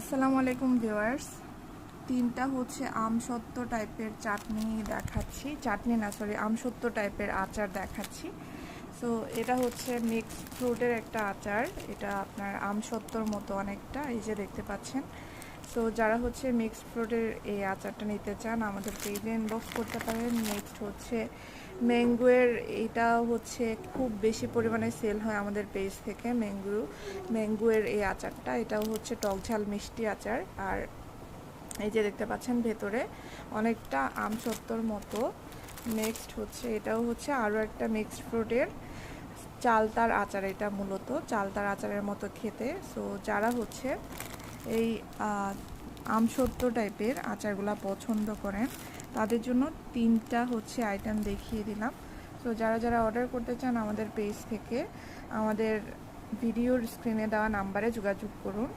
আসসালামু আলাইকুম ভিউয়ার্স। তিনটা হচ্ছে আমসত্ত্ব টাইপের চাটনি দেখাচ্ছি। চাটনি না সরি আমসত্ত্ব টাইপের আচার দেখাচ্ছি। সো এটা হচ্ছে মিক্সড ফ্রুটের একটা আচার। এটা আপনার আমসত্ত্বর মতো অনেকটা, এই যে দেখতে পাচ্ছেন। সো যারা হচ্ছে মিক্স ফ্রুটের এই আচারটা নিতে চান আমাদের পেজে ইনবক্স করতে পারেন। নেক্সট হচ্ছে ম্যাঙ্গোয়ের এটা হচ্ছে খুব বেশি পরিমাণে সেল হয় আমাদের পেজ থেকে ম্যাঙ্গো ম্যাঙ্গোয়ের এই আচারটা। এটাও হচ্ছে টক ঝাল মিষ্টি আচার। আর এই যে দেখতে পাচ্ছেন ভেতরে, অনেকটা আম সত্তর মতো। নেক্সট হচ্ছে, এটাও হচ্ছে আরও একটা মিক্সড ফ্রুটের চালতার আচার, এটা মূলত। চালতার আচারের মতো খেতে। সো যারা হচ্ছে এই আহ, আমসত্ত্ব টাইপের আচারগুলা পছন্দ করেন। তাদের জন্য তিনটা হচ্ছে আইটেম দেখিয়ে দিলাম। তো যারা যারা অর্ডার করতে চান আমাদের পেজ থেকে আমাদের ভিডিওর স্ক্রিনে দেওয়া নাম্বারে যোগাযোগ করুন।